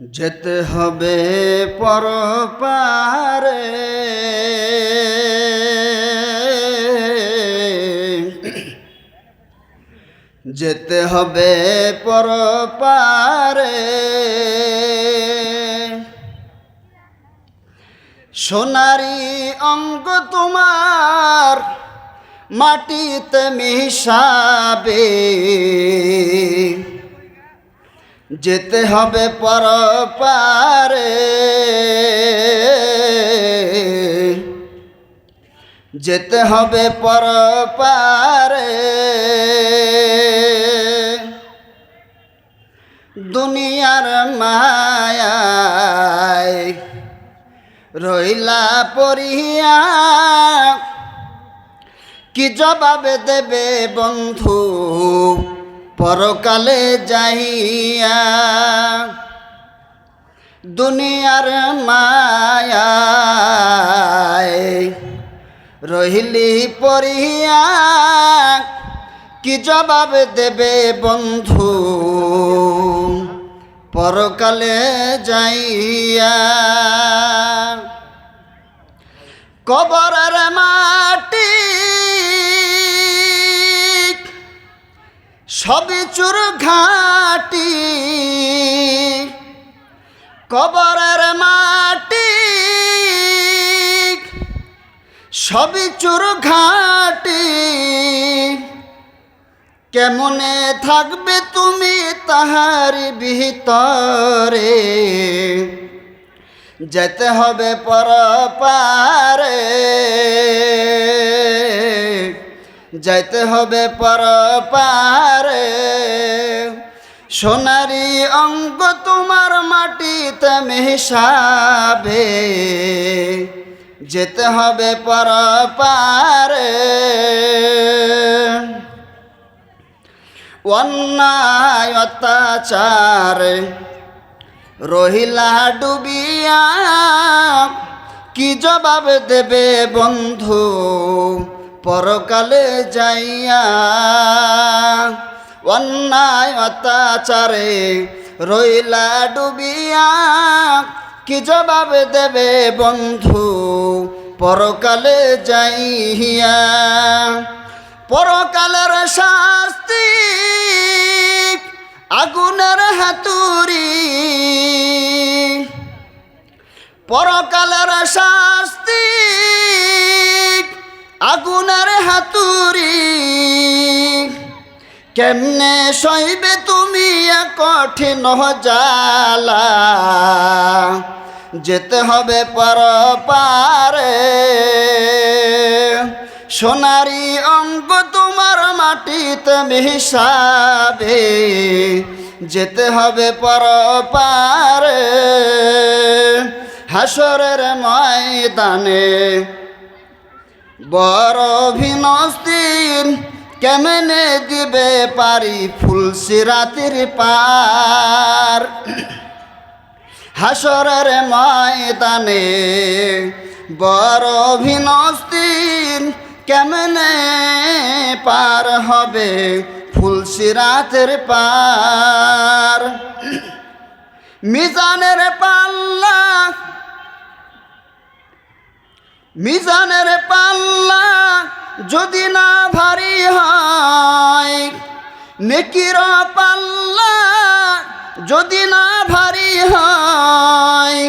যেতে হবে পরপারে। যেতে হবে পরপারে। সোনারি অঙ্গ তোমার মাটিতে মিশাবে। যেতে হবে পরপারে। যেতে হবে পরপারে। দুনিয়ার মায়ায় রইলা পরিয়া কি জবাবে দেবে বন্ধু? পরকালে যাইয়া দুনিয়ার মায়ায় রহিলি পরিয়া কি জবাব দেবে বন্ধু? পরকালে যাইয়া কবরের মাটি সবই চুর ঘাটি, কবরের মাটি সবই চুর ঘাটি। কেমনে থাকবে তুমি তাহার ভিতরে? যেতে হবে পর পারে যাইতে হবে পর পারে। সোনারি অঙ্গ তোমার মাটিতে মেশাবে। যেতে হবে পর পারে। অন্যায় অত্যাচার রহিলা ডুবিয়া, কি জবাব দেবে বন্ধু? পরকালে যাইয়া অন্যায় অত্যাচারে রইলা ডুবিয়া, কি জবাব দেবে বন্ধু? পরকালে যাইয়া, পরকালের শাস্তি আগুনের হাতুরি পরকালের শাস্তি আগুনের হাতুরি কেমনে সইবে তুমি কঠিন জালা যেতে হবে পর পারে সোনারি অঙ্গ তোমার মাটিতে মিশাবে। যেতে হবে পর পারে হাসরের ময়দানে বড় ভিনস্তির কেমনে দিবে পারি ফুলসি রাতির পার? হাসরের ময়দানে বড় ভিনস্তির কেমনে পার হবে ফুলসি রাতের পার? মিজানের পাল্লা মিজানের পাল্লা যদি না ভারী হয়, নেকির পাল্লা যদি না ভারী হয়,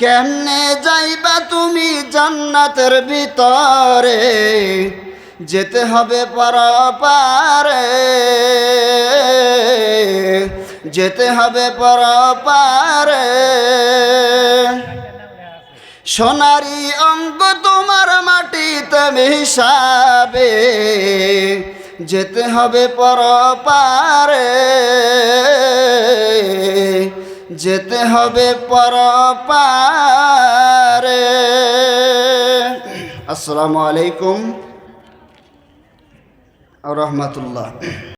কেমনে যাইবা তুমি জান্নাতের ভিতরে? যেতে হবে পর পারে যেতে হবে পর পারে সোনারি অঙ্গ তোমার মাটিতে মিশাবে, যেতে হবে পর পারে যেতে হবে পর পারে আসসালামু আলাইকুম রহমতুল্লাহ।